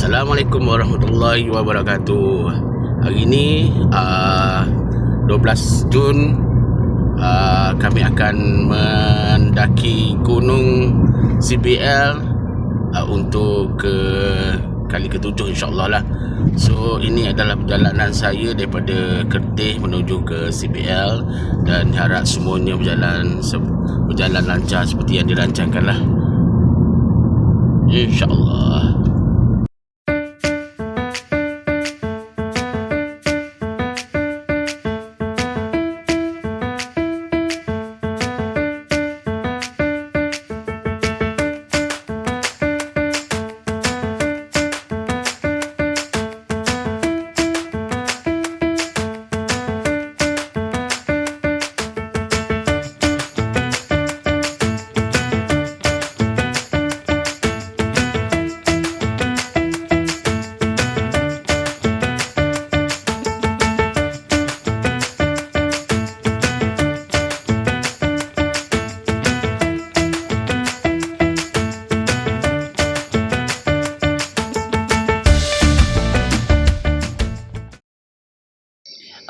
Assalamualaikum warahmatullahi wabarakatuh. Hari ini uh, 12 Jun uh, kami akan mendaki gunung CBL uh, untuk ke kali ketujuh insyaAllah lah. So ini adalah perjalanan saya daripada Kertih menuju ke CBL dan harap semuanya berjalan berjalan lancar seperti yang dirancangkan lah. InsyaAllah.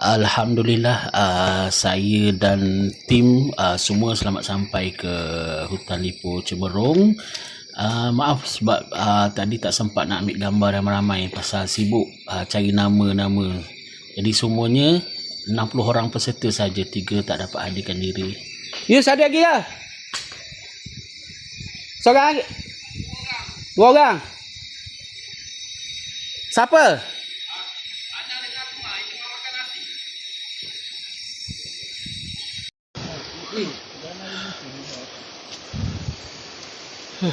Alhamdulillah uh, saya dan tim uh, semua selamat sampai ke hutan Lipo Cemerong. Uh, maaf sebab uh, tadi tak sempat nak ambil gambar ramai-ramai pasal sibuk uh, cari nama-nama. Jadi semuanya 60 orang peserta saja, tiga tak dapat hadirkan diri. Ya, ada lagi ya? Seorang lagi? Dua orang? Siapa? ふう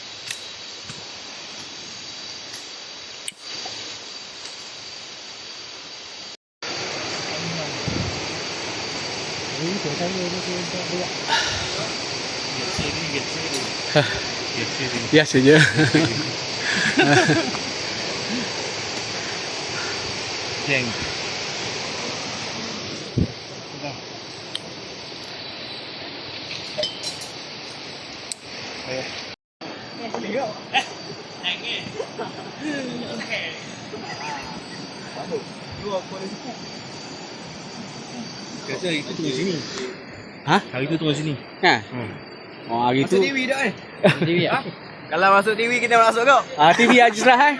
Biasa je. Kata hari tu tunggu sini. Ha? Hari tu tunggu sini. Ha. Oh, hari tu. TV dah eh. TV ah. Kalau masuk TV kita masuk kau. Ah, TV Ajrah eh.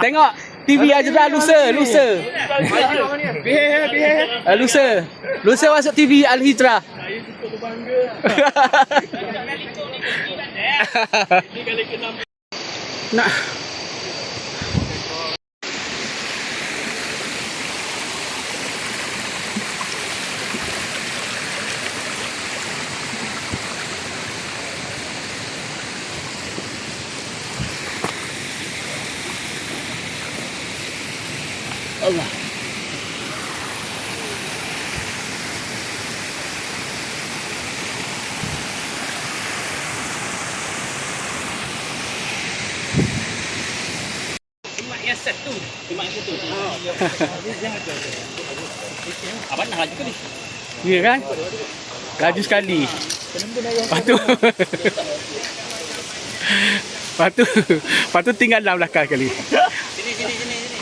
Tengok TV Ajrah lusa, lusa. Beheh, beheh. Ah, lusa. Lusa masuk TV Al Hijrah. Nak Abang nak laju ke ni? Ya kan? Laju sekali. Lepas tu Lepas tu Lepas tu tinggal dalam belakang sekali Sini, sini, sini, sini.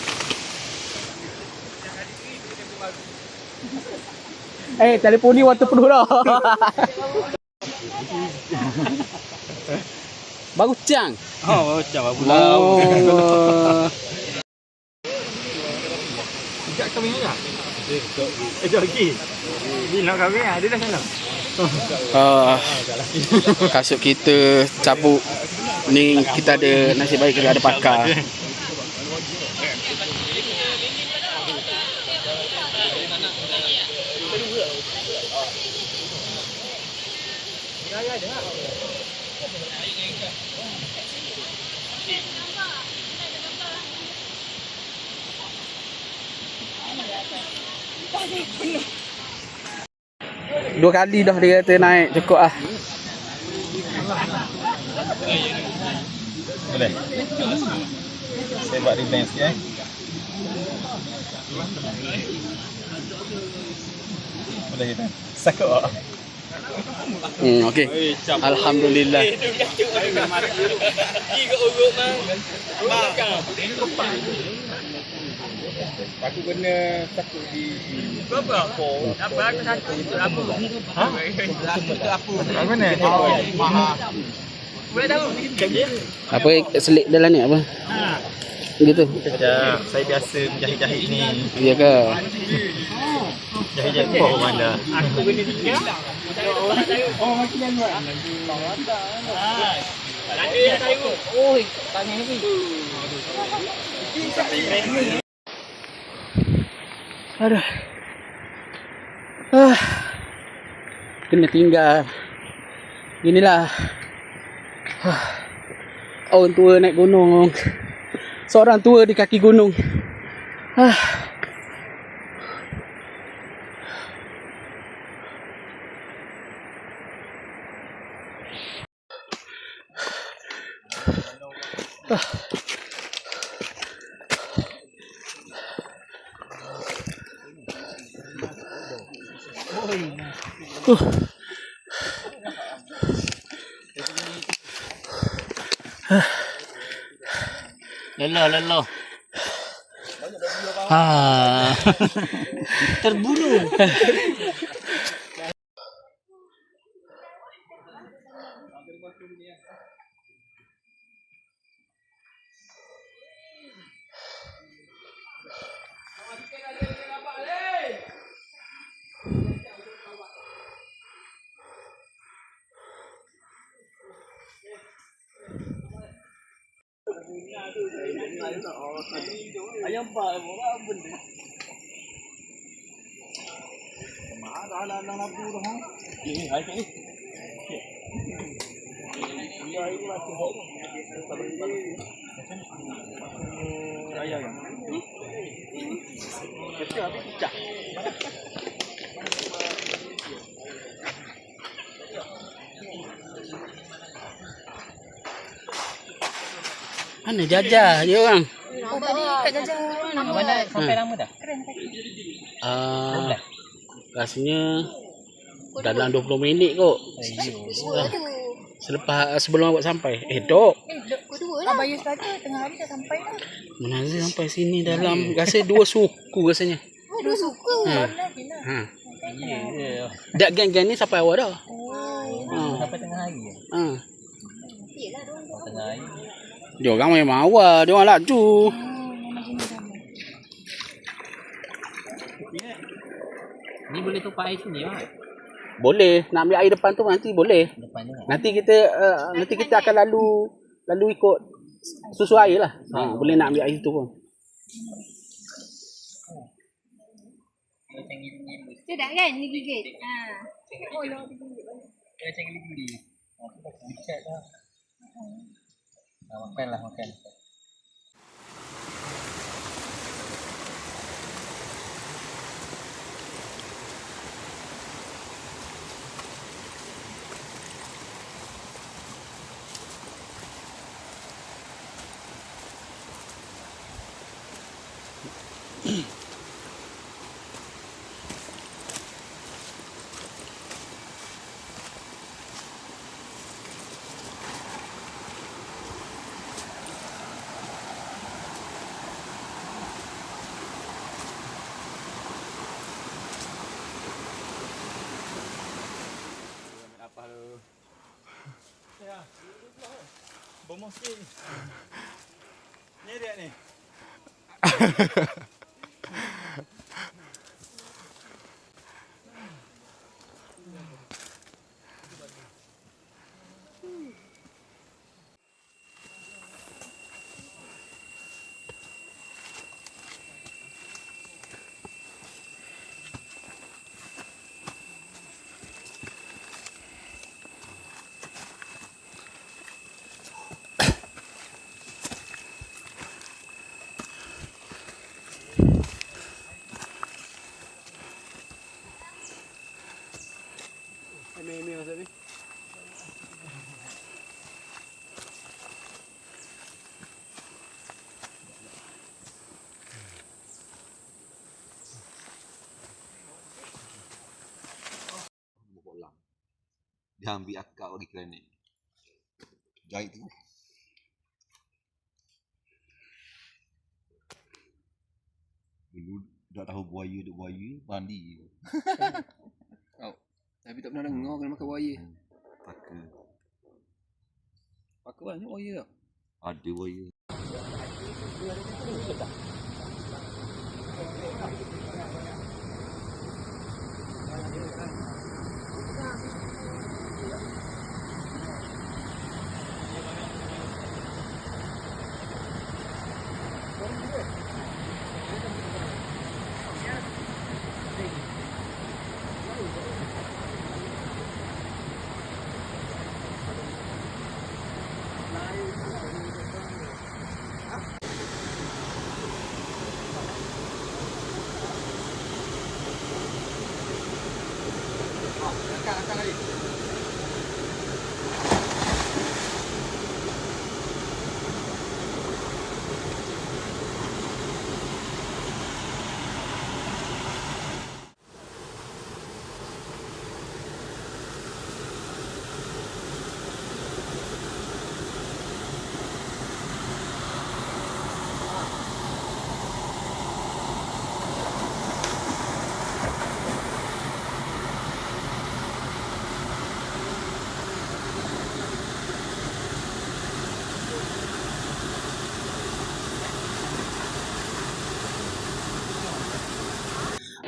Eh telefon ni waktu penuh dah Baru cang Oh, macam apa Oh Kami ingat. Eh, jom lagi. Dia nak kahwin ah, dia dah sana. uh, kasut kita cabut ni kita ada nasib baik kita ada pakar Dua kali dah dia kata naik cukup ah. Boleh. Saya buat rewind sikit eh. Boleh kita. Sakut ah. Hmm okey. Alhamdulillah. Aku kena sakut di Berapa? Apa aku sakut untuk apa? Ha? Sakut untuk apa? Kat mana? Boleh tahu? Apa selik dalam ni apa? Gitu. Sekejap, saya biasa menjahit-jahit ni. Ya ke? Jahit-jahit bawah mana? Aku kena tiga. Aduh. Ah. Kena tinggal. Inilah. Ah. Orang tua naik gunung. Seorang tua di kaki gunung. Ah. Oh. Lalo, lalo. Ah. Terbulo. Ayan pa, wala ang bundi. Mahal, ala lang ang puro ha. Hindi, ay kayo. Ayan. Kasi, abis, cak. Mana jajah dia orang? Oh, tadi kat jajah nama. Mana sampai lama dah? Ah, rasanya dalam 20 minit kot. Dua tu. Selepas sebelum awak sampai. Eh, dok. Eh, dua lah. Abayus kata tengah hari dah sampai dah. Mana sampai sini dalam rasa dua suku rasanya. Oh, dua suku. Hmm. Lah. Ha. Ya, ya. Dak geng-geng ni sampai awak dah. Oh, Ha. Sampai tengah hari. Ha. Tengah hari. Dia orang memang awal, dia orang laju. Oh. Ni boleh tumpah air sini lah. Boleh, nak ambil air depan tu nanti boleh. Depan ni. Nanti kita uh, nanti kita akan lalu lalu ikut susu air lah. Ha, boleh nak ambil air tu pun. Tu dah kan ni gigit. Ha. Oh, yang Macam gili-gili. Bicat lah. Makan lah, makan. Bomong sikit. Ni dia ni. meme masa ni. bolang. Dia ambil akak bagi kerana jahit tu. Dulu dah tahu buaya duk buaya, mandi. Tapi tak pernah dengar kena makan buaya. Paka. Pakai banyak buaya tau. Ada buaya.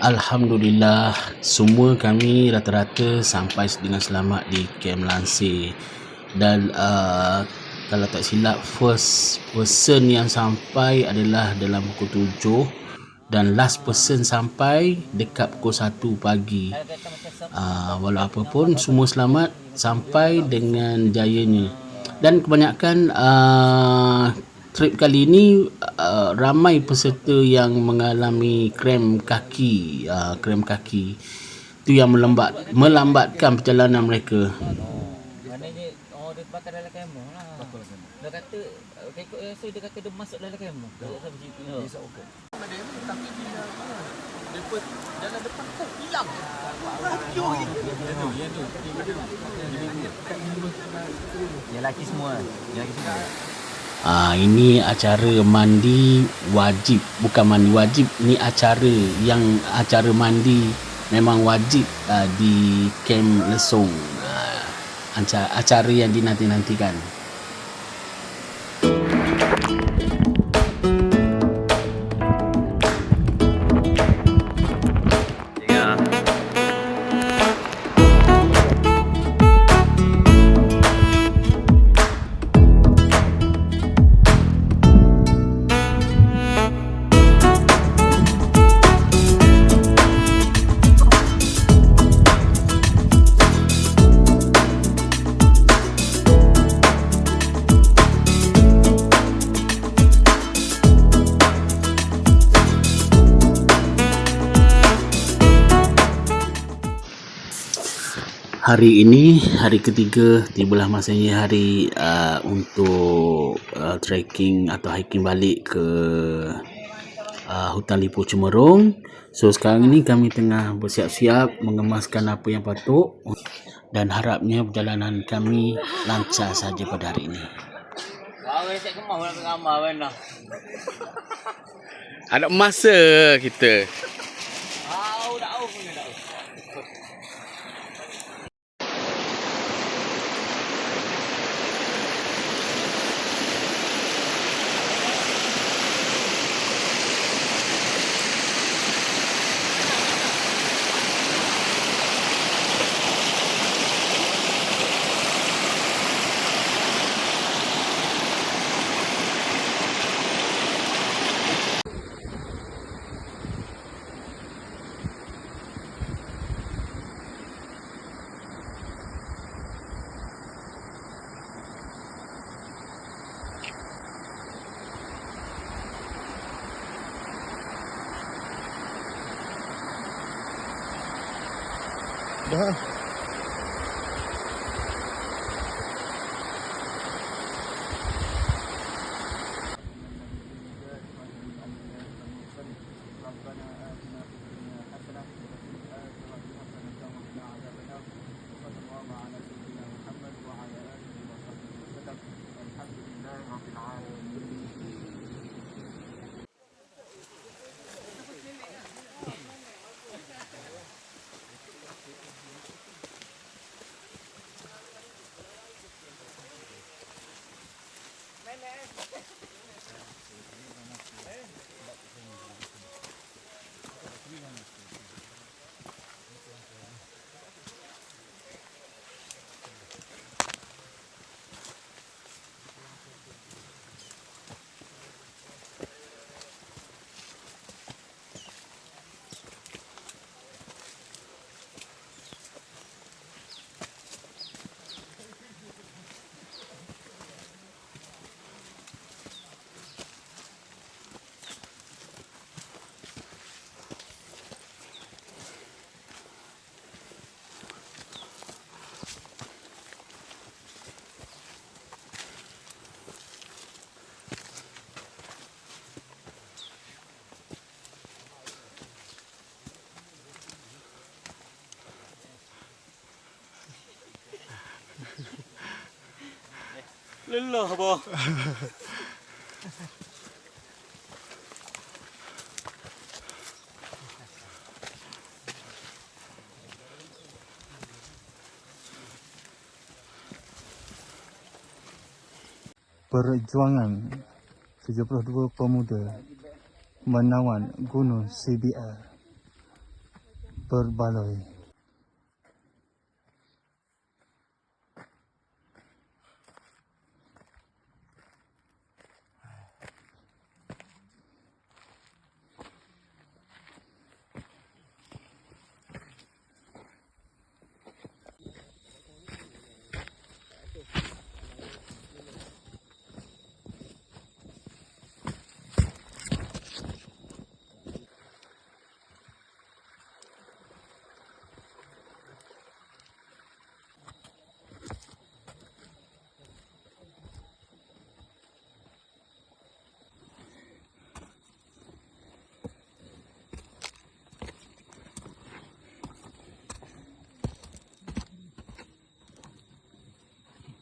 Alhamdulillah semua kami rata-rata sampai dengan selamat di Kem Lansir. Dan uh, kalau tak silap first person yang sampai adalah dalam pukul 7 dan last person sampai dekat pukul 1 pagi. Uh, walau apa pun semua selamat sampai dengan jayanya. Dan kebanyakan uh, trip kali ini uh, ramai peserta yang mengalami krem kaki uh, krem kaki itu yang melambat melambatkan perjalanan mereka dia bakar dalam kemo lah. Bakar dalam kemo. Dia kata rasa dia kata dia masuk dalam kemo. Dia tak sampai situ. Dia okey. Dia laki semua. Dia laki semua. Ah ini acara mandi wajib. Bukan mandi wajib ni acara yang acara mandi memang wajib uh, di Kem Lesong uh, acara, acara yang dinanti-nantikan Hari ini hari ketiga tibalah masanya hari uh, untuk uh, trekking atau hiking balik ke uh, hutan Liput Cemerung. So sekarang ini kami tengah bersiap-siap mengemaskan apa yang patut dan harapnya perjalanan kami lancar saja pada hari ini. Ada masa kita. Да. Lelah apa? Perjuangan 72 pemuda menawan Gunung CBR berbaloi.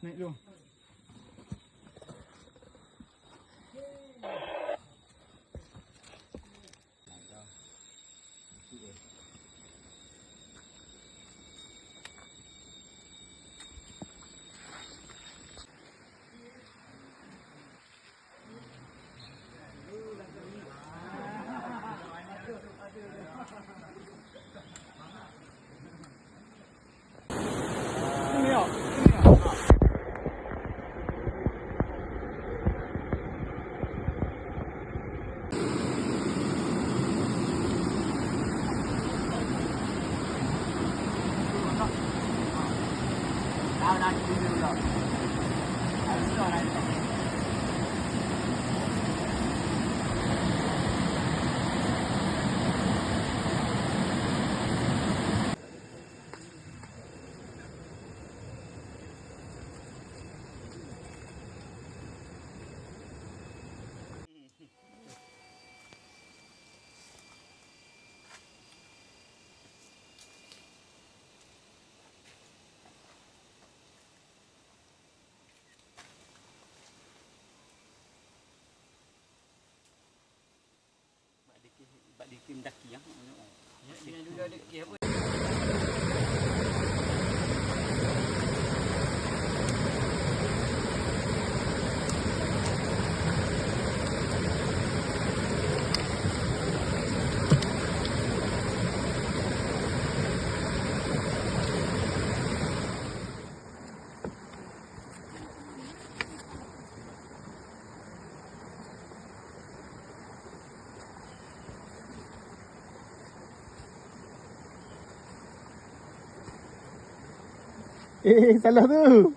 Itu. Kim Daki ya. Ya, dia dulu ada Kim apa Eh, salah tu.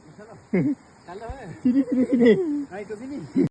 Salah eh. Sini, sini, sini. Ha, ikut sini.